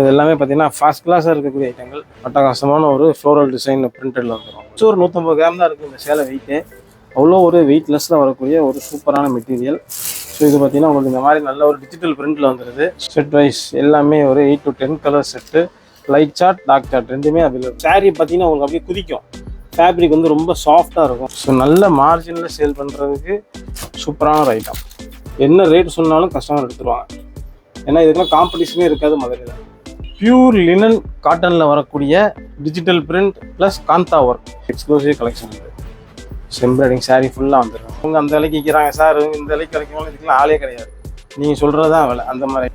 இது எல்லாமே பார்த்தீங்கன்னா ஃபர்ஸ்ட் கிளாஸாக இருக்கக்கூடிய ஐட்டங்கள் அட்டகாசமான ஒரு ஃப்ளோரல் டிசைன் பிரிண்டடில் வந்துடும் ஸோ ஒரு நூற்றம்பது கிராம் தான் இருக்குது இந்த சேலை வெயிட்டு அவ்வளோ ஒரு வெயிட்லெஸ்ஸில் வரக்கூடிய ஒரு சூப்பரான மெட்டீரியல் ஸோ இது பார்த்தீங்கன்னா உங்களுக்கு இந்த மாதிரி நல்ல ஒரு டிஜிட்டல் பிரிண்டில் வந்துடுது செட் வைஸ் எல்லாமே ஒரு eight to ten colour set light shade dark shade ரெண்டுமே அவைலபிள் saree பார்த்தீங்கன்னா உங்களுக்கு அப்படியே குதிக்கும். ஃபேப்ரிக் வந்து ரொம்ப சாஃப்டாக இருக்கும். ஸோ நல்ல மார்ஜினில் சேல் பண்ணுறதுக்கு சூப்பரான ஒரு ஐட்டம் என்ன ரேட் சொன்னாலும் கஸ்டமர் எடுத்துருவாங்க. ஏன்னா இதுக்கெல்லாம் காம்படிஷனே இருக்காது மதுரையில். பியூர் லினன் காட்டனில் வரக்கூடிய digital print plus kantha work exclusive collection இது. எம்ப்ராய்டிங் சாரீ ஃபுல்லாக வந்துடும் அவங்க அந்த விலைக்கு விற்கிறாங்க. சார் இந்த விலைக்கு கிடைக்கும் இதுக்கெலாம் ஆளே கிடையாது. நீங்கள் சொல்கிறது தான் விலை அந்த மாதிரி.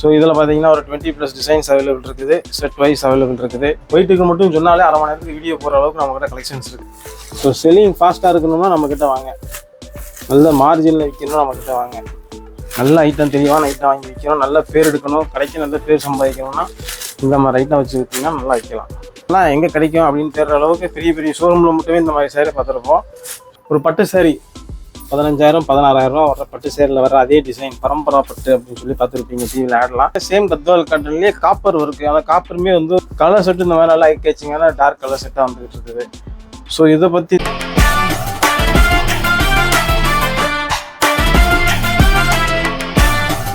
ஸோ இதில் பார்த்தீங்கன்னா ஒரு டுவெண்ட்டி ப்ளஸ் டிசைன்ஸ் அவைலபிள் இருக்குது. செட் வைஸ் அவைலபிள் இருக்குது. ஒயிட்டுக்கு மட்டும் சொன்னாலே அரை மணி நேரத்துக்கு வீடியோ போகிற அளவுக்கு நம்மக்கிட்ட கலெக்ஷன்ஸ் இருக்குது ஸோ செல்லிங் ஃபாஸ்ட்டாக இருக்கணும்னா நம்மக்கிட்ட வாங்க. நல்ல மார்ஜினில் விற்கணும் நம்மக்கிட்ட வாங்க. நல்ல ஐட்டம் தெளிவான ஐட்டம் வாங்கி விற்கணும் நல்ல பேர் எடுக்கணும். கடைக்கு நல்ல பேர் சம்பாதிக்கணும்னா இந்த மாதிரி ஐட்டம் வச்சு நல்லா விற்கலாம் எல்லாம் எங்கே கிடைக்கும் அப்படின்னு தெரிகிற அளவுக்கு பெரிய பெரிய ஷோரூமில் மட்டுமே இந்த மாதிரி சேரீ பார்த்துருப்போம். ஒரு பட்டு சேரீ பதினஞ்சாயிரம் பதினாறாயிரம் ரூபா வர பட்டு சேரில் வர அதே டிசைன் பரம்பரா பட்டு அப்படின்னு சொல்லி பார்த்துருப்பீங்க டிவியில் ஆடலாம் சேம் கத்வால் காட்டன்லேயே காப்பர் இருக்கு. ஆனால் காப்பருமே வந்து கலர் செட்டு இந்த மாதிரி நல்லா கேச்சிங்கான டார்க் கலர் செட்டாக வந்துகிட்டு இருக்குது. ஸோ இதை பற்றி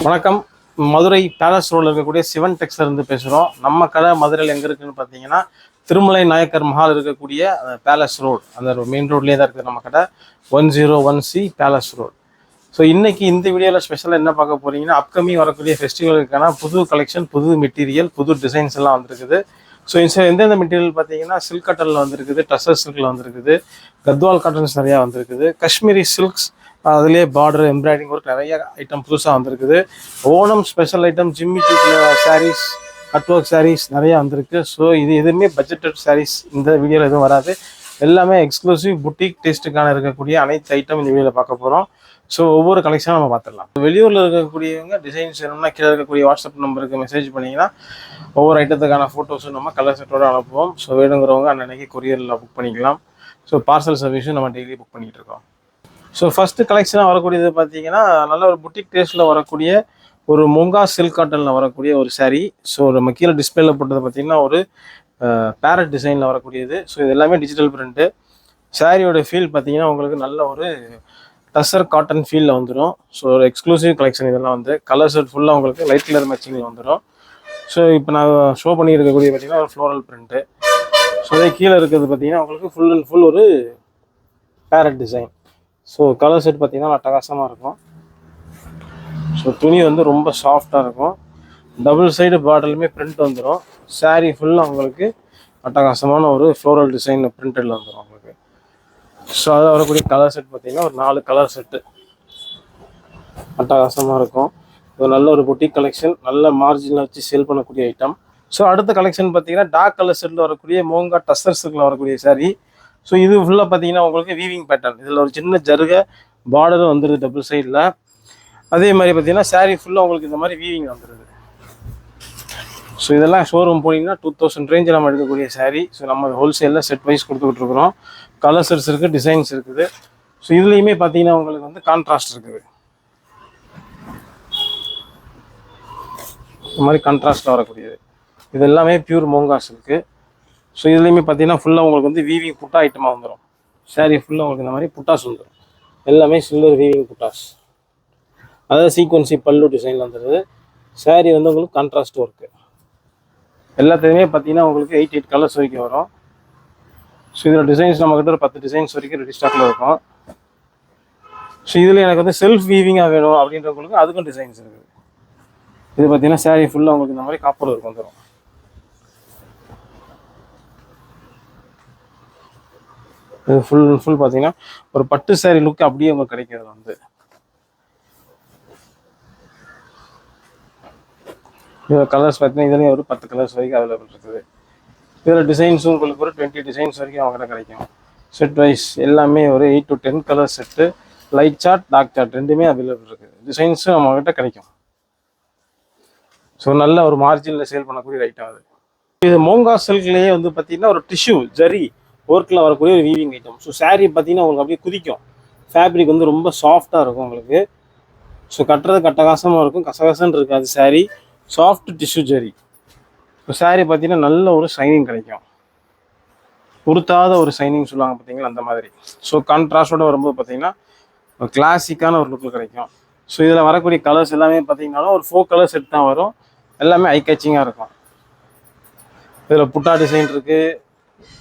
வணக்கம். மதுரை பேலஸ் ரோடில் இருக்கக்கூடிய சிவன் டெக்ஸ்ல இருந்து பேசுகிறோம் நம்ம கடை மதுரையில் எங்கே இருக்குன்னு பார்த்தீங்கன்னா திருமலை நாயக்கர் மஹால் இருக்கக்கூடிய பேலஸ் ரோடு அந்த மெயின் ரோட்லேயே தான் இருக்குது நம்ம கடை one zero one C palace road so இன்றைக்கி இந்த வீடியோவில் ஸ்பெஷலாக என்ன பார்க்க போறீங்கன்னா அப்கமிங் வரக்கூடிய ஃபெஸ்டிவலுக்கான புது கலெக்ஷன் புது மெட்டீரியல் புது டிசைன்ஸ் எல்லாம் வந்திருக்குது. ஸோ இந்த எந்தெந்த மெட்டீரியல் பார்த்தீங்கன்னா சில்க் கட்டனில் வந்திருக்குது டசர் சில்கில் வந்திருக்குது கத்வால் காட்டன்ஸ் நிறையா வந்திருக்குது காஷ்மீரி சில்க்ஸ் அதுலேயே பார்டர் எம்ப்ராய்டிங் ஒர்க் நிறைய ஐட்டம் புதுசாக வந்திருக்குது. ஓணம் ஸ்பெஷல் ஐட்டம் ஜிம்மி சூட்டில் சாரீஸ் கட் ஒர்க் சாரீஸ் நிறையா வந்திருக்கு. ஸோ இது எதுவுமே பட்ஜெட்டட் சாரீஸ் இந்த வீடியோவில் எதுவும் வராது. எல்லாமே எக்ஸ்க்ளூசிவ் புட்டிக் டேஸ்ட்டுக்கான இருக்கக்கூடிய அனைத்து ஐட்டம் இந்த வீடியோவில் பார்க்க போகிறோம் ஸோ ஒவ்வொரு கலெக்ஷனும் நம்ம பார்த்துடலாம். வெளியூரில் இருக்கக்கூடியவங்க டிசைன்ஸ் வேணும்னா கீழே இருக்கக்கூடிய வாட்ஸ்அப் நம்பருக்கு மெசேஜ் பண்ணிங்கன்னா ஒவ்வொரு ஐட்டத்துக்கான ஃபோட்டோஸும் நம்ம கலர் செட்டோட அனுப்புவோம். ஸோ வேணுங்கிறவங்க அன்னன்னைக்கு கொரியரில் புக் பண்ணிக்கலாம். ஸோ பார்சல் சர்வீஸும் நம்ம டெய்லி புக் பண்ணிகிட்டு இருக்கோம். ஸோ ஃபஸ்ட்டு கலெக்ஷனாக வரக்கூடியது பார்த்தீங்கன்னா நல்ல ஒரு புட்டிக் டேஸ்ட்டில் வரக்கூடிய ஒரு முங்கா சில்க் காட்டனில் வரக்கூடிய ஒரு saree. ஸோ நம்ம கீழே டிஸ்பிளேல போட்டது பார்த்தீங்கன்னா ஒரு பேரட் டிசைனில் வரக்கூடியது. ஸோ இது எல்லாமே டிஜிட்டல் பிரிண்ட்டு சாரியோட ஃபீல் பார்த்தீங்கன்னா உங்களுக்கு நல்ல ஒரு டசர் காட்டன் ஃபீலில் வந்துடும் ஸோ ஒரு எக்ஸ்க்ளூசிவ் கலெக்ஷன் இதெல்லாம் வந்து கலர் ஃபுல்லாக உங்களுக்கு லைட் கலர் மேட்சிங்கில் வந்துடும் ஸோ இப்போ நான் ஷோ பண்ணியிருக்கக்கூடிய பார்த்தீங்கன்னா ஒரு ஃப்ளோரல் பிரிண்ட்டு ஸோ இதே கீழே இருக்கிறது பார்த்தீங்கன்னா உங்களுக்கு ஃபுல் அண்ட் ஃபுல் ஒரு parrot design so colour set பார்த்தீங்கன்னா அட்டகாசமாக இருக்கும். ஸோ துணி வந்து ரொம்ப சாஃப்டாக இருக்கும். டபுள் சைடு பார்டர்லுமே பிரிண்ட் வந்துடும் சாரீ ஃபுல்லாக உங்களுக்கு அட்டகாசமான ஒரு ஃப்ளோரல் டிசைன் பிரிண்டடில் வந்துடும் உங்களுக்கு. ஸோ அதில் வரக்கூடிய கலர் செட் பார்த்தீங்கன்னா ஒரு நாலு கலர் செட்டு அட்டகாசமாக இருக்கும். ஒரு நல்ல ஒரு பொட்டிக் கலெக்ஷன் நல்ல மார்ஜினில் வச்சு சேல் பண்ணக்கூடிய ஐட்டம் ஸோ அடுத்த கலெக்ஷன் பார்த்தீங்கன்னா டார்க் கலர் செட்டில் வரக்கூடிய மோங்கா டஸ்டர் வரக்கூடிய சாரீ ஸோ இது ஃபுல்லாக பார்த்தீங்கன்னா உங்களுக்கு வீவிங் பேட்டர்ன் இதில் ஒரு சின்ன ஜருகை பார்டரும் வந்துடுது டபுள் சைடில் அதே மாதிரி பார்த்தீங்கன்னா சாரீ ஃபுல்லாக உங்களுக்கு இந்த மாதிரி வீவிங் வந்துடுது ஸோ இதெல்லாம் ஷோரூம் போனீங்கன்னா டூ தௌசண்ட் ரேஞ்சில் நம்ம எடுக்கக்கூடிய சாரீ ஸோ நம்ம ஹோல்சேலில் செட் வைஸ் கொடுத்துக்கிட்டு இருக்கிறோம். கலர் இருக்குது டிசைன்ஸ் இருக்குது. ஸோ இதுலேயுமே பார்த்தீங்கன்னா உங்களுக்கு வந்து கான்ட்ராஸ்ட் இருக்குது. இந்த மாதிரி கான்ட்ராஸ்ட்டில் வரக்கூடியது. இது எல்லாமே பியூர் மோங்காஸ் இருக்குது ஸோ இதுலேயுமே பார்த்தீங்கன்னா ஃபுல்லாக உங்களுக்கு வந்து வீவிங் புட்டா ஐட்டமாக வந்துடும் சாரீ ஃபுல்லாக உங்களுக்கு இந்த மாதிரி புட்டாஸ் வந்துடும் எல்லாமே சில்வர் வீவிங் புட்டாஸ். அதாவது சீக்வன்சி பல்லு டிசைனில் வந்துடுது சாரீ வந்து உங்களுக்கு கான்ட்ராஸ்ட் ஒர்க்கு எல்லாத்துலேயுமே பார்த்தீங்கன்னா உங்களுக்கு எயிட் எயிட் கலர்ஸ் வரைக்கும் வரும். ஸோ இதில் டிசைன்ஸ் நம்மக்கிட்ட ஒரு பத்து டிசைன்ஸ் வரைக்கும் ரெடி ஸ்டாக்கில் இருக்கும். ஸோ இதில் எனக்கு வந்து செல்ஃப் வீவிங்காக வேணும் அப்படின்றவங்களுக்கு அதுக்கும் டிசைன்ஸ் இருக்குது. இது பார்த்தீங்கன்னா சாரீ ஃபுல்லாக உங்களுக்கு இந்த மாதிரி காப்பர் ஒர்க் வந்துடும் இது ஃபுல் ஃபுல் பார்த்தீங்கன்னா ஒரு பட்டு சாரி லுக் அப்படியே உங்களுக்கு கிடைக்கிறது வந்து. இதில் கலர்ஸ் பார்த்தீங்கன்னா இதுலேயும் ஒரு பத்து கலர்ஸ் வரைக்கும் அவைலபிள் இருக்குது. இதில் டிசைன்ஸும் உங்களுக்கு ஒரு டுவெண்ட்டி டிசைன்ஸ் வரைக்கும் அவங்ககிட்ட கிடைக்கும். செட் வைஸ் எல்லாமே ஒரு eight to ten colour set light shade dark shade ரெண்டுமே அவைலபிள் இருக்குது. டிசைன்ஸும் அவங்ககிட்ட கிடைக்கும். ஸோ நல்ல ஒரு மார்ஜினில் சேல் பண்ணக்கூடிய ஐட்டம் அது. இது மோங்கா சில்க்லேயே வந்து பார்த்தீங்கன்னா ஒரு டிஷ்யூ ஜரி ஒர்க்கில் வரக்கூடிய ஒரு வீவிங் ஐட்டம் ஸோ சாரீ பார்த்தீங்கன்னா உங்களுக்கு அப்படியே குதிக்கும். ஃபேப்ரிக் வந்து ரொம்ப சாஃப்டாக இருக்கும் உங்களுக்கு. ஸோ கட்டுறது கட்டகாசமாக இருக்கும். கசகசன்னு இருக்காது saree. Soft tissue zari so saree பார்த்தீங்கன்னா நல்ல ஒரு ஷைனிங் கிடைக்கும். பொருத்தாத ஒரு ஷைனிங் சொல்லுவாங்க பார்த்தீங்களா அந்த மாதிரி. ஸோ கான்ட்ராஸ்டோட வரும்போது பார்த்தீங்கன்னா ஒரு கிளாசிக்கான ஒரு லுக்கில் கிடைக்கும். ஸோ இதில் வரக்கூடிய கலர்ஸ் எல்லாமே பார்த்தீங்கன்னாலும் ஒரு ஃபோர் கலர் செட் தான் வரும். எல்லாமே ஐ கேச்சிங்காக இருக்கும். இதில் புட்டா டிசைன் இருக்குது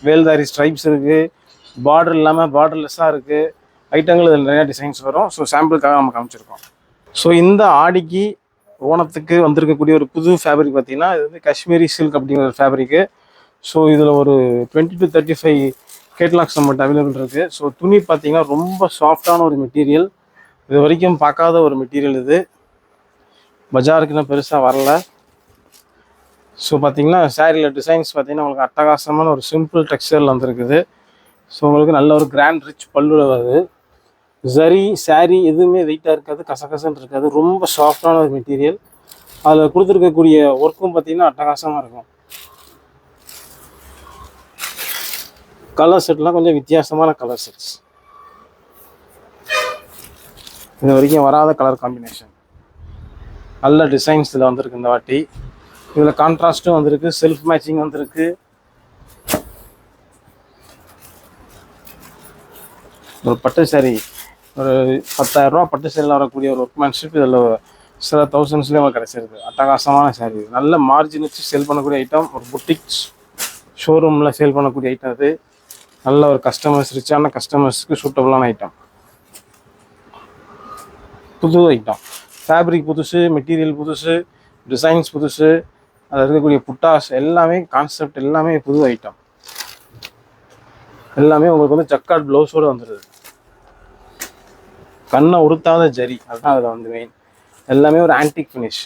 வேல்தாரி ஸ்ட்ரைப்ஸ் இருக்குது பார்டர் இல்லாமல் பார்டர்லெஸ்ஸாக இருக்குது ஐட்டங்கள் இதில் நிறையா டிசைன்ஸ் வரும். ஸோ சாம்பிளுக்காக நம்ம காமிச்சிருக்கோம். ஸோ இந்த ஆடிக்கு ஓணத்துக்கு வந்திருக்கக்கூடிய ஒரு புது ஃபேப்ரிக் பார்த்திங்கன்னா இது வந்து காஷ்மீரி சில்க் அப்படிங்கிற ஒரு ஃபேப்ரிக்கு ஸோ இதில் ஒரு twenty to thirty five catalogs நம்மகிட்ட அவைலபிள் இருக்குது ஸோ துணி பார்த்தீங்கன்னா ரொம்ப சாஃப்டான ஒரு மெட்டீரியல் இது வரைக்கும் பார்க்காத ஒரு மெட்டீரியல் இது. பஜாருக்குன்னு பெருசாக வரலை. ஸோ பார்த்தீங்கன்னா சாரியில் டிசைன்ஸ் பார்த்தீங்கன்னா உங்களுக்கு அட்டகாசமான ஒரு சிம்பிள் டெக்ஸ்டரில் வந்துருக்குது. ஸோ உங்களுக்கு நல்ல ஒரு கிராண்ட் ரிச் பல்லுல வருது. சரி சாரி எதுவுமே வெயிட்டாக இருக்காது கசகசன்னு இருக்காது. ரொம்ப சாஃப்டான ஒரு மெட்டீரியல் அதில் கொடுத்துருக்கக்கூடிய ஒர்க்கும் பார்த்தீங்கன்னா அட்டகாசமாக இருக்கும். கலர் செட்லாம் கொஞ்சம் வித்தியாசமான கலர் செட்ஸ் இது வரைக்கும் வராத கலர் காம்பினேஷன் நல்ல டிசைன்ஸ் இதில் வந்திருக்கு இந்த வாட்டி. இதில் கான்ட்ராஸ்ட்டும் வந்திருக்கு செல்ஃப் மேட்சிங் வந்திருக்கு. ஒரு பட்டு சாரி ஒரு பத்தாயிரரூபா பட்டு சேரில் வரக்கூடிய ஒரு ஒர்க்மேன்ஷிப் இதில் சில தௌசண்ட்ஸ்லேயே உங்களுக்கு கிடச்சிருக்கு. அட்டகாசமான சாரி நல்ல மார்ஜின் வச்சு சேல் பண்ணக்கூடிய ஐட்டம் ஒரு புட்டிக்ஸ் ஷோரூமில் சேல் பண்ணக்கூடிய ஐட்டம் அது. நல்ல ஒரு கஸ்டமர்ஸ் ரிச்சான கஸ்டமர்ஸ்க்கு சூட்டபுளான ஐட்டம் புது ஐட்டம் ஃபேப்ரிக் புதுசு மெட்டீரியல் புதுசு டிசைன்ஸ் புதுசு அதில் இருக்கக்கூடிய புட்டாஸ் எல்லாமே கான்செப்ட் எல்லாமே புது ஐட்டம் எல்லாமே உங்களுக்கு வந்து சக்காட் ப்ளவுஸோடு வந்துடுது கண்ணை உறுத்தாத ஜரி அதுதான் அதில் வந்து மெயின் எல்லாமே ஒரு ஆன்டிக் ஃபினிஷ்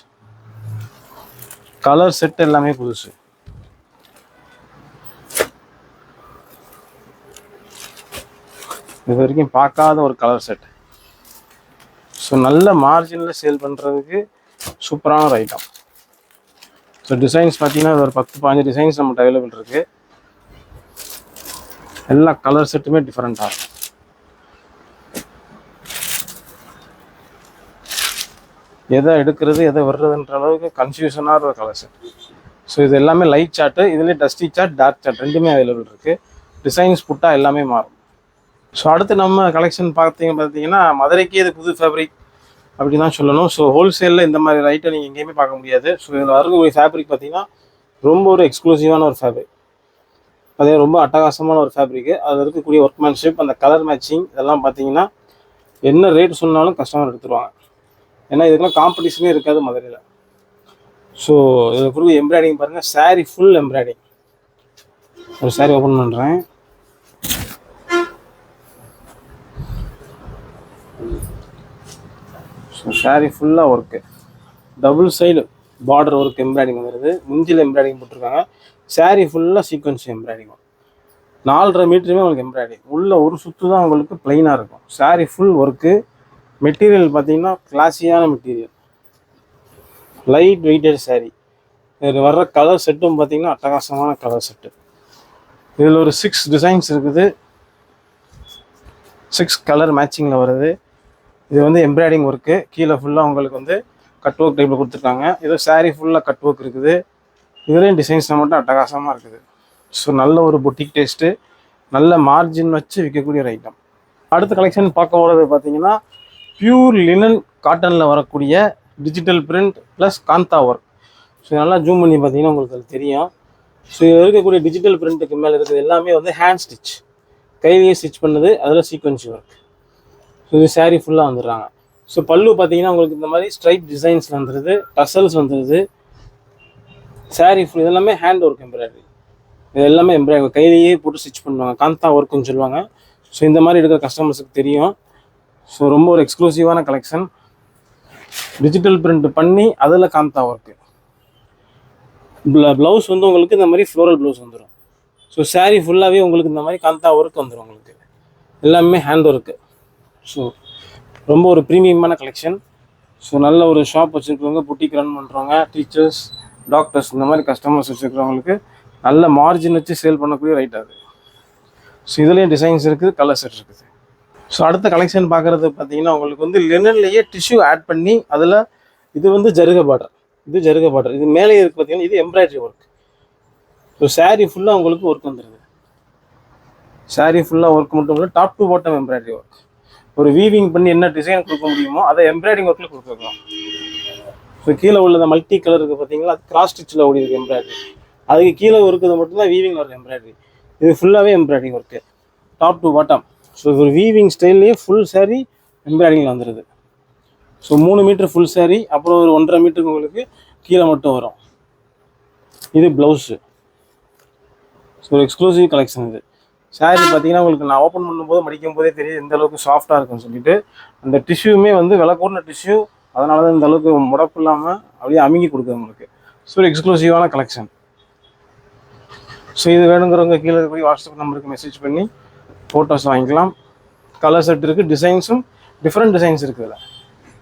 கலர் செட் எல்லாமே புதுசு. இது வரைக்கும் பார்க்காத ஒரு கலர் செட் ஸோ நல்ல மார்ஜினில் சேல் பண்ணுறதுக்கு சூப்பரான ஒரு ஐட்டம் ஸோ டிசைன்ஸ் பார்த்தீங்கன்னா ஒரு பத்து பாஞ்சு டிசைன்ஸ் நம்மகிட்ட அவைலபிள் இருக்குது எல்லா கலர் செட்டுமே டிஃப்ரெண்ட்டாக இருக்கும். எதை எடுக்கிறது எதை வர்றதுன்ற அளவுக்கு கன்ஃபியூஷனாக ஒரு கலர் செட் ஸோ இது எல்லாமே லைட் சார்ட்டு இதுலேயே டஸ்டி சார்ட் டார்க் சார்ட் ரெண்டுமே அவைலபிள் இருக்குது டிசைன்ஸ் புட்டா எல்லாமே மாறும். ஸோ அடுத்து நம்ம கலெக்ஷன் பார்த்தீங்க பார்த்தீங்கன்னா மதுரைக்கே இது புது ஃபேப்ரிக் அப்படி தான் சொல்லணும். ஸோ ஹோல்சேலில் இந்த மாதிரி ரைட்டை நீங்கள் எங்கேயுமே பார்க்க முடியாது. ஸோ இதில் வரக்கூடிய ஃபேப்ரிக் பார்த்தீங்கன்னா ரொம்ப ஒரு எக்ஸ்க்ளூசிவான ஒரு ஃபேப்ரிக் அதே ரொம்ப அட்டகாசமான ஒரு ஃபேப்ரிக்கு அதில் இருக்கக்கூடிய ஒர்க்மேன்ஷிப் அந்த கலர் மேட்சிங் இதெல்லாம் பார்த்தீங்கன்னா என்ன ரேட் சொன்னாலும் கஸ்டமர் எடுத்துருவாங்க. ஏன்னா இதுக்கெல்லாம் காம்படிஷனே இருக்காது மதுரையில். ஸோ இதில் ஃபுல் எம்ப்ராய்டிங் பாருங்கள் சாரீ ஃபுல் எம்ப்ராய்டிங் ஒரு saree ஓப்பன் பண்ணுறேன் ஸோ ஃபுல்லாக work double side border work embroidering வருது. முஞ்சில் எம்ப்ராய்டிங் போட்டிருக்காங்க. Saree ஃபுல்லாக சீக்வன்ஸ் எம்ப்ராய்டிங் நாலரை மீட்டருமே உங்களுக்கு எம்ப்ராய்டிங் உள்ளே ஒரு சுற்று தான் உங்களுக்கு ப்ளைனாக இருக்கும். Saree ஃபுல் ஒர்க்கு மெட்டீரியல் பார்த்தீங்கன்னா கிளாஸியான மெட்டீரியல் லைட் வெயிட்டட் saree. இதில் வர்ற கலர் செட்டும் பார்த்தீங்கன்னா அட்டகாசமான கலர் செட்டு இதில் ஒரு சிக்ஸ் டிசைன்ஸ் இருக்குது. சிக்ஸ் கலர் மேட்சிங்கில் வருது. இது வந்து எம்ப்ராய்டிங் ஒர்க்கு கீழே ஃபுல்லாக உங்களுக்கு வந்து கட் ஒர்க் டைப்பில் கொடுத்துருக்காங்க. இதோ சாரீ ஃபுல்லாக கட் ஒர்க் இருக்குது. இதுலேயும் டிசைன்ஸ் மட்டும் அட்டகாசமாக இருக்குது. ஸோ நல்ல ஒரு பொட்டிக் டேஸ்ட்டு நல்ல மார்ஜின் வச்சு விற்கக்கூடிய ஒரு ஐட்டம் அடுத்த கலெக்ஷன் பார்க்க போகிறது பார்த்தீங்கன்னா பியூர் லினன் காட்டனில் வரக்கூடிய digital print plus kantha work so நல்லா ஜூம் பண்ணி பார்த்தீங்கன்னா உங்களுக்கு அது தெரியும். ஸோ இதில் இருக்கக்கூடிய டிஜிட்டல் பிரிண்ட்டுக்கு மேலே இருக்கிறது எல்லாமே வந்து ஹேண்ட் ஸ்டிச் கையிலேயே ஸ்டிச் பண்ணது அதில் சீக்வன்சி ஒர்க் ஸோ இது சேரீ ஃபுல்லாக வந்துடுறாங்க. ஸோ பல்லு பார்த்தீங்கன்னா உங்களுக்கு இந்த மாதிரி ஸ்ட்ரைப் டிசைன்ஸ் வந்துடுது டசல்ஸ் வந்துடுது saree ஃபுல் இதெல்லாமே ஹேண்ட் ஒர்க் எம்ப்ராய்டரி இது எல்லாமே எம்ப்ராய்டரி கையிலேயே போட்டு ஸ்டிச் பண்ணுவாங்க. காந்தா ஒர்க்குன்னு சொல்லுவாங்க. ஸோ இந்த மாதிரி இருக்கிற கஸ்டமர்ஸுக்கு தெரியும். ஸோ ரொம்ப ஒரு எக்ஸ்க்ளூசிவான கலெக்ஷன் டிஜிட்டல் பிரிண்ட் பண்ணி அதில் காந்தா ஒர்க்கு ப்ளவுஸ் வந்து உங்களுக்கு இந்த மாதிரி ஃப்ளோரல் ப்ளவுஸ் வந்துடும் ஸோ saree ஃபுல்லாகவே உங்களுக்கு இந்த மாதிரி காந்தா ஒர்க் வந்துடும் உங்களுக்கு. எல்லாமே ஹேண்ட் ஒர்க்கு ஸோ ரொம்ப ஒரு ப்ரீமியமான கலெக்ஷன் ஸோ நல்ல ஒரு ஷாப் வச்சுருக்கவங்க புட்டிக் ரன் பண்ணுறவங்க டீச்சர்ஸ் டாக்டர்ஸ் இந்த மாதிரி கஸ்டமர்ஸ் வச்சுருக்கிறவங்களுக்கு நல்ல மார்ஜின் வச்சு சேல் பண்ணக்கூடிய ரைட் அது. ஸோ இதுலேயும் டிசைன்ஸ் இருக்குது கலர்ஸ் இருக்குது. ஸோ அடுத்த கலெக்ஷன் பார்க்குறது பார்த்தீங்கன்னா உங்களுக்கு வந்து லெனன்லேயே டிஷ்யூ ஆட் பண்ணி அதில் இது வந்து ஜருக பார்டர் இது ஜருக பார்டர் இது மேலே இருக்கு பார்த்தீங்கன்னா இது எம்ப்ராய்டரி ஒர்க் ஸோ சாரீ ஃபுல்லாக உங்களுக்கு ஒர்க் வந்துடுது சாரீ ஃபுல்லாக ஒர்க் மட்டும் இல்லை top to bottom embroidery work ஒரு வீவிங் பண்ணி என்ன டிசைன் கொடுக்க முடியுமோ அதை எம்ப்ராய்டிங் ஒர்க்கில் கொடுத்துருக்கோம் ஸோ கீழே உள்ளத மல்டி கலர் இருக்குது பார்த்தீங்களா அது கிராஸ் ஸ்டிச்சில் ஓடி இருக்கு எம்ப்ராய்டரி அதுக்கு கீழே இருக்கிறது மட்டும்தான் வீவிங் ஒர்க் எம்ப்ராய்டரி இது ஃபுல்லாகவே embroidering work top to bottom so ஒரு வீவிங் ஸ்டைல்லையே ஃபுல் saree எம்ப்ராய்டிங்கில் வந்துடுது ஸோ மூணு மீட்டர் ஃபுல் saree அப்புறம் ஒரு ஒன்றரை மீட்டருக்கு உங்களுக்கு கீழே மட்டும் வரும். இது ப்ளவுஸு ஸோ எக்ஸ்க்ளூசிவ் கலெக்ஷன் இது. Saree பார்த்தீங்கன்னா உங்களுக்கு நான் ஓப்பன் பண்ணும்போது மடிக்கும் போதே தெரியும் எந்த அளவுக்கு சாஃப்டாக இருக்குன்னு சொல்லிட்டு. அந்த டிஷ்யூமே வந்து விலை கூடின டிஷ்யூ அதனால தான் இந்த அளவுக்கு முடப்பு இல்லாமல் அப்படியே அமுங்கி கொடுக்குது உங்களுக்கு. ஸோ எக்ஸ்க்ளூசிவான கலெக்ஷன் ஸோ இது வேணுங்கிறவங்க கீழே இருக்கக்கூடிய வாட்ஸ்அப் நம்பருக்கு மெசேஜ் பண்ணி ஃபோட்டோஸ் வாங்கிக்கலாம். கலர் செட் இருக்குது டிசைன்ஸும் டிஃப்ரெண்ட் டிசைன்ஸ் இருக்குது இதில்.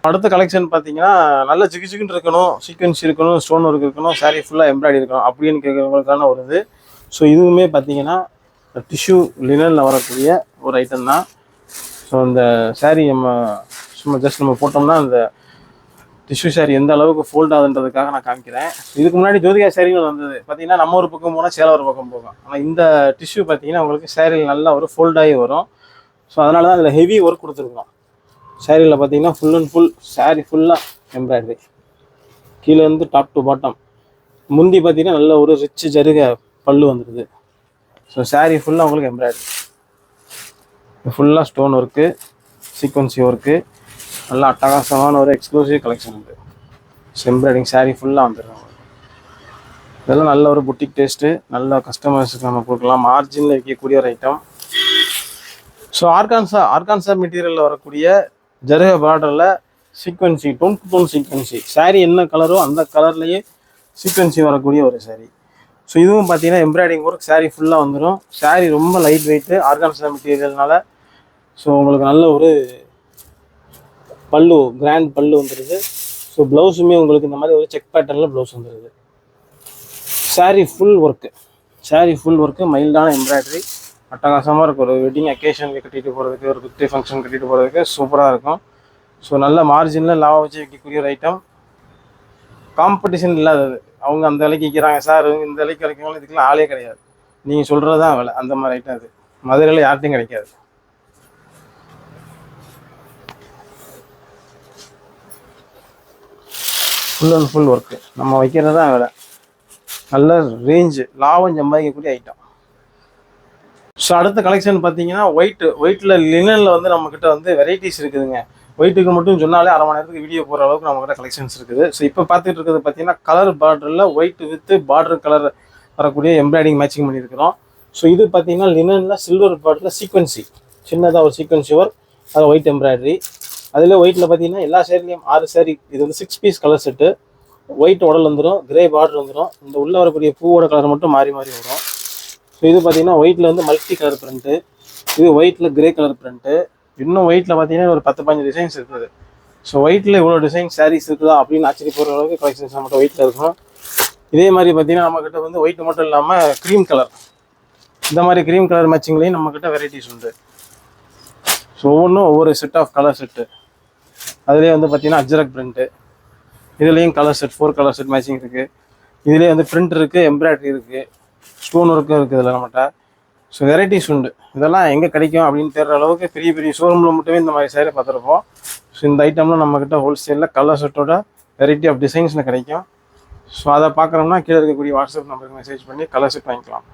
அடுத்த கலெக்ஷன் பார்த்தீங்கன்னா நல்ல ஜிகு ஜிகுன்னு இருக்கணும் சீக்வன்ஸ் இருக்கணும் ஸ்டோன் ஒர்க் இருக்கணும் saree ஃபுல்லாக எம்ப்ராய்டரி இருக்கணும் அப்படின்னு கேட்குறவங்களுக்கான ஒரு இது. ஸோ இதுவுமே பார்த்தீங்கன்னா டிஷ்யூ லினனில் வரக்கூடிய ஒரு ஐட்டம் தான். ஸோ அந்த சாரீ நம்ம சும்மா ஜஸ்ட் நம்ம போட்டோம்னா அந்த டிஷ்யூ saree எந்த அளவுக்கு ஃபோல்ட் ஆகுதுன்றதுக்காக நான் காமிக்கிறேன். இதுக்கு முன்னாடி ஜோதிகா சேரீகள் வந்தது. பார்த்தீங்கன்னா நம்ம ஒரு பக்கம் போனால் சேல ஒரு பக்கம் போகும். ஆனால் இந்த டிஷ்யூ பார்த்தீங்கன்னா உங்களுக்கு சாரியில் நல்லா ஒரு ஃபோல்டாகி வரும். ஸோ அதனால தான் அதில் ஹெவி ஒர்க் கொடுத்துருக்கோம். சேரீயில் பார்த்தீங்கன்னா ஃபுல் அண்ட் ஃபுல் சாரி ஃபுல்லாக எம்ப்ராய்டரி கீழேருந்து டாப் டு பாட்டம் முந்தி பார்த்தீங்கன்னா நல்ல ஒரு ரிச் ஜருக பல்லு வந்துடுது ஸோ சாரீ ஃபுல்லாக உங்களுக்கு எம்ப்ராய்டரி ஃபுல்லாக ஸ்டோன் ஒர்க்கு சீக்வன்சி ஒர்க்கு நல்லா அட்டகாசமான ஒரு எக்ஸ்க்ளூசிவ் கலெக்ஷன் இது எம்ப்ராய்டிங் சாரீ ஃபுல்லாக வந்துடும் இதெல்லாம் நல்ல ஒரு புட்டிக் டேஸ்ட்டு நல்ல கஸ்டமர்ஸுக்கு நம்ம கொடுக்கலாம். மார்ஜினில் விற்கக்கூடிய ஒரு ஐட்டம் ஸோ ஆர்கான்சா ஆர்கான்சா மெட்டீரியலில் வரக்கூடிய ஜருக பார்டரில் sequence tone to tone sequence sari என்ன கலரோ அந்த கலர்லேயே சீக்வன்சி வரக்கூடிய ஒரு சாரீ ஸோ இதுவும் பார்த்தீங்கன்னா எம்ப்ராய்டிங் ஒர்க் சாரீ ஃபுல்லாக வந்துடும் சாரீ ரொம்ப லைட் வெயிட்டு ஆர்கான்சா மெட்டீரியல்னால ஸோ உங்களுக்கு நல்ல ஒரு பல்லு கிராண்ட் பல்லு வந்துடுது ஸோ ப்ளவுஸுமே உங்களுக்கு இந்த மாதிரி ஒரு செக் பேட்டர்னில் ப்ளவுஸ் வந்துடுது sari full work sari full work மைல்டான எம்ப்ராய்டரி அட்டகாசமாக இருக்கும் ஒரு வெட்டிங் அக்கேஷனுக்கு கட்டிட்டு போகிறதுக்கு ஒரு குட்டி ஃபங்க்ஷன் கட்டிட்டு போகிறதுக்கு சூப்பராக இருக்கும். ஸோ நல்ல மார்ஜினில் லாபம் வச்சு விற்கக்கூடிய ஒரு ஐட்டம் காம்படிஷன் இல்லாதது. அவங்க அந்த விலைக்கு விற்கிறாங்க சார் இந்த விலைக்கு வரைக்கும் இதுக்கெல்லாம் ஆளே கிடையாது. நீங்கள் சொல்கிறது தான் விலை. அந்த மாதிரி ஐட்டம் அது. மதுரையில் யார்ட்டையும் கிடைக்காது. ஃபுல் அண்ட் ஃபுல் ஒர்க்கு நம்ம வைக்கிறது தான் விலை. நல்ல ரேஞ்சு லாபம் சம்பாதிக்கக்கூடிய ஐட்டம் ஸோ அடுத்த கலெக்ஷன் பார்த்தீங்கன்னா ஒயிட் ஒயிட்டில் லினனில் வந்து நம்மக்கிட்ட வந்து வெரைட்டிஸ் இருக்குதுங்க. ஒயிட்டுக்கு மட்டும் சொன்னாலே அரை மணி நேரத்துக்கு வீடியோ போகிற அளவுக்கு நம்மக்கிட்ட கலெக்ஷன்ஸ் இருக்குது. ஸோ இப்போ பார்த்துட்டு இருக்கிறது பார்த்தீங்கன்னா கலர் பார்டரில் ஒயிட் வித்து பார்டர் கலர் வரக்கூடிய எம்ப்ராய்டிங் மேட்சிங் பண்ணியிருக்கிறோம். ஸோ இது பார்த்தீங்கன்னா லினனில் சில்வர் பார்டரில் சீக்வன்சி சின்னதாக ஒரு சீக்வன்சி ஒர்க் அது ஒயிட் எம்ப்ராய்டரி அதில் ஒயிட்டில் பார்த்தீங்கன்னா எல்லா சேரீலையும் ஆறு சேரீ இது வந்து six piece colour set white உடல் வந்துடும் கிரே பார்டர் வந்துடும் இந்த உள்ளே வரக்கூடிய பூவோட கலர் மட்டும் மாறி மாறி வரும். ஸோ இது பார்த்தீங்கன்னா ஒயிட்டில் வந்து மல்டி கலர் பிரிண்ட்டு இது ஒயிட்டில் கிரே கலர் பிரிண்ட்டு இன்னும் ஒயிட்டில் பார்த்தீங்கன்னா ஒரு பத்து பதினஞ்சு டிசைன்ஸ் இருக்குது. ஸோ ஒயிட்டில் இவ்வளோ டிசைன் சாரீஸ் இருக்குதா அப்படின்னு ஆச்சரியப்படுற அளவுக்கு கலெக்ஷன்ஸ் மட்டும் ஒயிட்டில் இருக்கும் இதே மாதிரி பார்த்தீங்கன்னா நம்மக்கிட்ட வந்து ஒயிட் மட்டும் இல்லாமல் க்ரீம் கலர் இந்த மாதிரி க்ரீம் கலர் மேட்சிங்லேயும் நம்மக்கிட்ட வெரைட்டிஸ் உண்டு. ஸோ ஒவ்வொன்றும் ஒவ்வொரு செட் ஆஃப் கலர் செட்டு அதுலேயே வந்து பார்த்தீங்கன்னா அஜரக் பிரிண்ட்டு இதுலேயும் colour set four colour set matching இருக்குது இதுலேயே வந்து பிரிண்ட் இருக்குது எம்ப்ராய்டரி இருக்குது ஸ்டோன் ஒர்க்கும் இருக்குது இதில் நம்மகிட்ட. ஸோ வெரைட்டிஸ் உண்டு. இதெல்லாம் எங்கே கிடைக்கும் அப்படின்னு தெரிகிற அளவுக்கு பெரிய பெரிய ஷோரூமில் மட்டுமே இந்த மாதிரி சேரீ பார்த்துருப்போம். ஸோ இந்த ஐட்டம்லாம் நம்மக்கிட்ட ஹோல்சேலில் கலர் செட்டோட வெரைட்டி ஆஃப் டிசைன்ஸில் கிடைக்கும். ஸோ அதை பார்க்குறோம்னா கீழே இருக்கக்கூடிய வாட்ஸ்அப் நம்பருக்கு மெசேஜ் பண்ணி கலர் செட் வாங்கிக்கலாம்.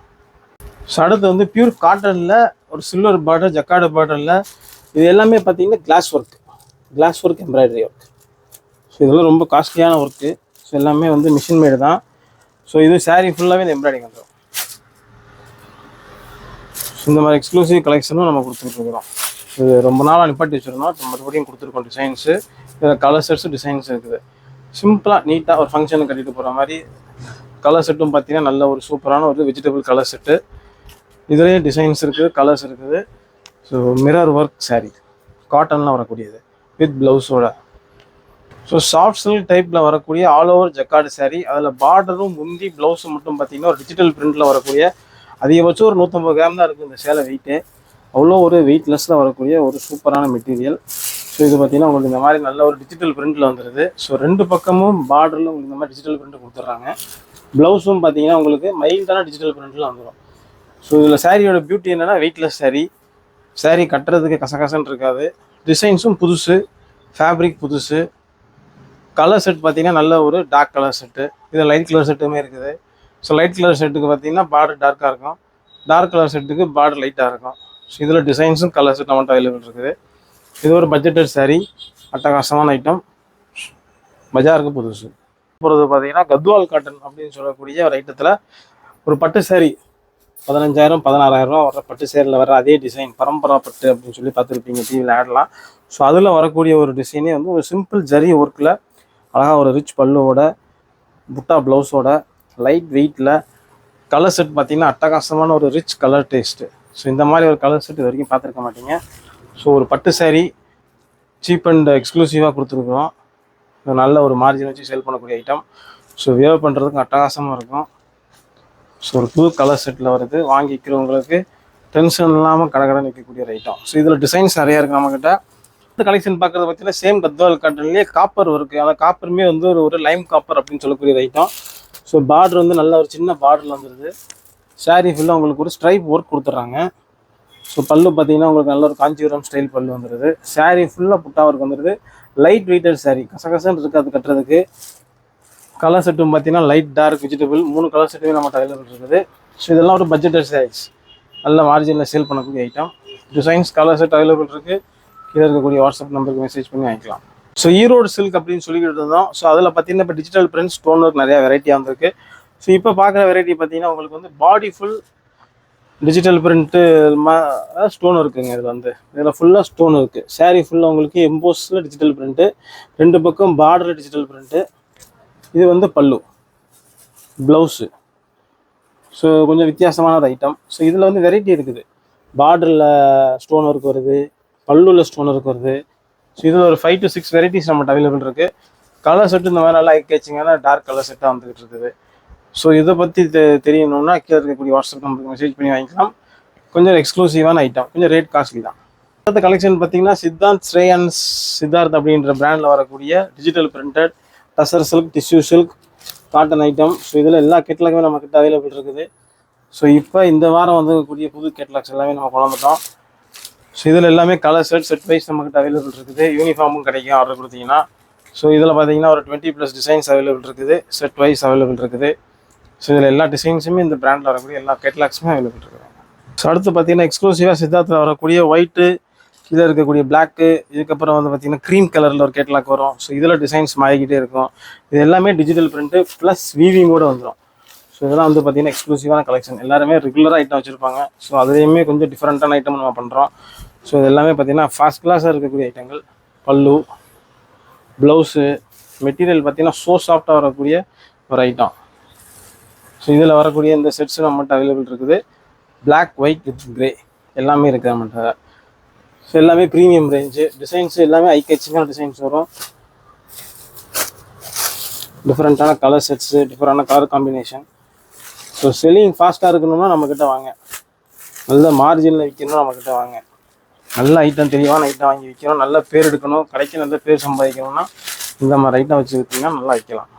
ஸோ அடுத்து வந்து பியூர் காட்டனில் ஒரு சில்வர் பார்டர் ஜக்காடு பார்டரில் இது எல்லாமே பார்த்தீங்கன்னா glass work glass work embroidery work so இதெல்லாம் ரொம்ப காஸ்ட்லியான ஒர்க்கு ஸோ எல்லாமே வந்து மிஷின் மேடு தான். ஸோ இது சாரீ ஃபுல்லாகவே இந்த எம்ப்ராய்டிங் வந்துடும் இந்த மாதிரி எக்ஸ்க்ளூசிவ் கலெக்ஷனும் நம்ம கொடுத்துட்ருக்குறோம் இது ரொம்ப நாளாக நிப்பாட்டி வச்சுருந்தோம். இப்போ மறுபடியும் கொடுத்துருக்கோம் டிசைன்ஸு இதில் கலர் செட்ஸு டிசைன்ஸ் இருக்குது. சிம்பிளாக நீட்டாக ஒரு ஃபங்க்ஷனுக்கு கட்டிட்டு போகிற மாதிரி கலர் செட்டும் பார்த்தீங்கன்னா நல்ல ஒரு சூப்பரான ஒரு வெஜிடபிள் கலர் செட்டு இதுலேயும் டிசைன்ஸ் இருக்குது கலர்ஸ் இருக்குது. ஸோ மிரர் ஒர்க் சாரீ காட்டனில் வரக்கூடியது. வித் ப்ளவுஸோட ஸோ சாஃப்ட் சில்க் டைப்பில் வரக்கூடிய ஆல் ஓவர் ஜக்கார்டு சாரீ அதில் பார்டரும் முந்தி ப்ளவுஸும் மட்டும் பார்த்தீங்கன்னா ஒரு டிஜிட்டல் பிரிண்டில் வரக்கூடிய அதிகபட்சம் ஒரு நூற்றம்பது கிராம் தான் இருக்குது இந்த சேலை வெயிட்டு அவ்வளோ ஒரு வெயிட்லெஸ்ஸில் வரக்கூடிய ஒரு சூப்பரான மெட்டீரியல் ஸோ இது பார்த்தீங்கன்னா உங்களுக்கு இந்த மாதிரி நல்ல ஒரு டிஜிட்டல் பிரிண்டில் வந்துடுது ஸோ ரெண்டு பக்கமும் பார்டரில் உங்களுக்கு இந்த மாதிரி டிஜிட்டல் பிரிண்ட் கொடுத்துட்றாங்க ப்ளவுஸும் பார்த்தீங்கன்னா உங்களுக்கு மைல்டான டிஜிட்டல் பிரிண்டில் வந்துடும் ஸோ இதில் சாரியோட பியூட்டி என்னென்னா வெயிட்லெஸ் saree. Saree கட்டுறதுக்கு கசகசன்னு இருக்காது. டிசைன்ஸும் புதுசு. ஃபேப்ரிக் புதுசு. கலர் செட் பார்த்தீங்கன்னா நல்ல ஒரு டார்க் கலர் செட்டு இதில் லைட் கலர் செட்டுமே இருக்குது. ஸோ லைட் கலர் செட்டுக்கு பார்த்தீங்கன்னா பார்டர் டார்க்காக இருக்கும். டார்க் கலர் செட்டுக்கு பார்டர் லைட்டாக இருக்கும். ஸோ இதில் டிசைன்ஸும் கலர்ஸும் நம்மகிட்ட அவைலபிள் இருக்குது. இது ஒரு பட்ஜெட்டட் saree அட்டகாசமான ஐட்டம் பஜாருக்கு புதுசு. போகிறது பார்த்தீங்கன்னா கத்வால் காட்டன் அப்படின்னு சொல்லக்கூடிய ஒரு ஐட்டத்தில் ஒரு பட்டு saree பதினஞ்சாயிரம் பதினாறாயிரம் ரூபா வர பட்டு சேரில் வர அதே டிசைன் பரம்பரா பட்டு அப்படின்னு சொல்லி பார்த்துருப்பீங்க டிவியில் ஆடலாம் ஸோ அதில் வரக்கூடிய ஒரு டிசைனே வந்து ஒரு சிம்பிள் ஜரி ஒர்க்கில் அழகாக ஒரு ரிச் பல்லுவோட புட்டா ப்ளவுஸோட லைட் வெயிட்டில் கலர் செட் பார்த்திங்கன்னா அட்டகாசமான ஒரு ரிச் கலர் டேஸ்ட்டு ஸோ இந்த மாதிரி ஒரு கலர் செட் இது வரைக்கும் பார்த்துருக்க மாட்டீங்க. ஸோ ஒரு பட்டு சேரீ சீப் அண்ட் எக்ஸ்க்ளூசிவாக கொடுத்துருக்குறோம். நல்ல ஒரு மார்ஜின் வச்சு சேல் பண்ணக்கூடிய ஐட்டம் ஸோ வியர் பண்ணுறதுக்கு அட்டகாசமாக இருக்கும். ஸோ ஒரு புது கலர் செட்டில் வருது. வாங்கிக்கிறவங்களுக்கு டென்ஷன் இல்லாமல் கடை நிற்கக்கூடிய ஒரு ஐட்டம் ஸோ இதில் டிசைன்ஸ் நிறையா இருக்குது நம்மக்கிட்ட இந்த கலெக்ஷன் பார்க்குறது பார்த்தீங்கன்னா சேம் கத்வால் காட்டன்லேயே காப்பர் இருக்குது அந்த காப்பருமே வந்து ஒரு ஒரு லைம் காப்பர் அப்படின்னு சொல்லக்கூடிய ஐட்டம் ஸோ பார்டர் வந்து நல்ல ஒரு சின்ன பார்டரில் வந்துடுது saree ஃபுல்லாக உங்களுக்கு ஒரு ஸ்ட்ரைப் ஒர்க் கொடுத்துட்றாங்க. ஸோ பல்லு பார்த்தீங்கன்னா உங்களுக்கு நல்ல ஒரு காஞ்சிபுரம் ஸ்டைல் பல்லு வந்துடுது saree ஃபுல்லாக புட்டா ஒர்க் வந்துடுது லைட் வெயிட்டட் saree. கசகசன்னு இருக்காது கட்டுறதுக்கு. கலர் செட்டும் பார்த்தீங்கன்னா லைட் டார்க் வெஜிடபிள் மூணு கலர் செட்டுமே நம்ம அவைலபிள் இருக்குது ஸோ இதெல்லாம் ஒரு பட்ஜெட்டட் சாரீஸ் நல்ல மார்ஜினில் சேல் பண்ணக்கூடிய item designs colour set available இருக்குது கீழே இருக்கக்கூடிய வாட்ஸ்அப் நம்பருக்கு மெசேஜ் பண்ணி வாங்கிக்கலாம். ஸோ ஈரோடு சில்க் அப்படின்னு சொல்லிக்கிட்டு இருந்தோம் ஸோ அதில் பார்த்தீங்கன்னா இப்போ டிஜிட்டல் பிரிண்ட் ஸ்டோன் ஒர்க் நிறையா வெரைட்டியாக வந்திருக்கு. ஸோ இப்போ பார்க்குற வெரைட்டி பார்த்தீங்கன்னா உங்களுக்கு வந்து body full digital print stone இருக்குங்க இதில் வந்து. இதில் ஃபுல்லாக ஸ்டோன் இருக்குது சாரீ ஃபுல்லாக உங்களுக்கு எம்போஸில் டிஜிட்டல் பிரிண்ட்டு ரெண்டு பக்கம் பார்டர் டிஜிட்டல் பிரிண்ட்டு இது வந்து பல்லு ப்ளவுஸு ஸோ கொஞ்சம் வித்தியாசமான ஒரு ஐட்டம் ஸோ இதில் வந்து வெரைட்டி இருக்குது. பார்டரில் ஸ்டோன் ஒர்க் வருது பல்லுவில் ஸ்டோன் ஒர்க் வருது. ஸோ இதில் ஒரு ஃபைவ் டு சிக்ஸ் வெரைட்டிஸ் நம்மகிட்ட அவைலபிள் இருக்குது கலர் செட்டு இந்த மாதிரி நல்லா ஐ டார்க் கலர் செட்டாக வந்துகிட்டு இருக்குது. ஸோ இதை பற்றி தெ தெரியணும்னா கீழே இருக்கக்கூடிய வாட்ஸ்அப் நம்பருக்கு மெசேஜ் பண்ணி வாங்கிக்கலாம். கொஞ்சம் எக்ஸ்க்ளூசிவான ஐட்டம் கொஞ்சம் ரேட் காஸ்ட்லி தான். அடுத்த கலெக்ஷன் பார்த்தீங்கன்னா சித்தாந்த் ஸ்ரேயன்ஸ் சித்தார்த் அப்படின்ற பிராண்டில் வரக்கூடிய digital printed tussar silk tissue silk cotton item so இதில் எல்லா கெட்லாக்குமே நம்மக்கிட்ட அவைலபிள் இருக்குது. ஸோ இப்போ இந்த வாரம் வந்துக்கூடிய புது கெட்லாக்ஸ் எல்லாமே நம்ம கொண்டு ஸோ இதில் எல்லாமே கலர் செட் செட் வைஸ் நம்மக்கிட்ட அவைலபிள் இருக்குது. யூனிஃபார்மும் கிடைக்கும் ஆர்டர் கொடுத்தீங்கன்னா. ஸோ இதில் பார்த்தீங்கன்னா ஒரு டுவெண்ட்டி ப்ளஸ் டிசைன்ஸ் அவைலபிள் இருக்குது. செட் வைஸ் அவைலபிள் இருக்குது. ஸோ இதில் எல்லா டிசைன்ஸுமே இந்த பிராண்டில் வரக்கூடிய எல்லா கேட்லாக்ஸுமே அவைலபிள் இருக்குது. ஸோ அடுத்து பார்த்தீங்கன்னா எக்ஸ்க்ளூசிவாக சித்தார்த்தில் வரக்கூடிய ஒயிட்டு இதில் இருக்கக்கூடிய பிளாக்கு இதுக்கப்புறம் வந்து பார்த்திங்கன்னா க்ரீம் கலரில் ஒரு கேட்லாக் வரும். ஸோ இதில் டிசைன்ஸ் மாறிக்கிட்டே இருக்கும். இது எல்லாமே டிஜிட்டல் பிரிண்ட்டு ப்ளஸ் வீவிங்கோடு வந்துடும் ஸோ இதெல்லாம் வந்து பார்த்தீங்கன்னா எக்ஸ்க்ளூசிவான கலெக்ஷன் எல்லாருமே ரெகுலராக ஐட்டம் வச்சுருப்பாங்க. ஸோ அதுலேயுமே கொஞ்சம் டிஃப்ரெண்ட்டான ஐட்டம் நம்ம பண்ணுறோம் ஸோ இது எல்லாமே பார்த்தீங்கன்னா ஃபாஸ்ட் கிளாஸாக இருக்கக்கூடிய ஐட்டங்கள் பல்லு ப்ளவுஸு மெட்டீரியல் பார்த்திங்கன்னா ஸோ சாஃப்டாக வரக்கூடிய ஒரு ஐட்டம் ஸோ இதில் வரக்கூடிய இந்த செட்ஸ் நம்மகிட்ட அவைலபிள் இருக்குது. பிளாக் ஒயிட் வித் கிரே எல்லாமே இருக்குது நம்மகிட்ட. ஸோ எல்லாமே ப்ரீமியம் ரேஞ்சு டிசைன்ஸ் எல்லாமே ஐ கேச்சிங்கான டிசைன்ஸ் வரும் டிஃப்ரெண்ட்டான கலர் செட்ஸு டிஃப்ரெண்டான கலர் காம்பினேஷன் ஸோ செல்லிங் ஃபாஸ்ட்டாக இருக்கணும்னா நம்மக்கிட்ட வாங்க. நல்ல மார்ஜினில் விற்கணும் நம்மக்கிட்ட வாங்க. நல்ல ஐட்டம் தெளிவான ஐட்டம் வாங்கி விற்கணும் நல்ல பேர் எடுக்கணும். கடைக்கு நல்ல பேர் சம்பாதிக்கணும்னா இந்த மாதிரி ஐட்டம் வச்சு விற்றீங்கன்னா நல்லா விற்கலாம்.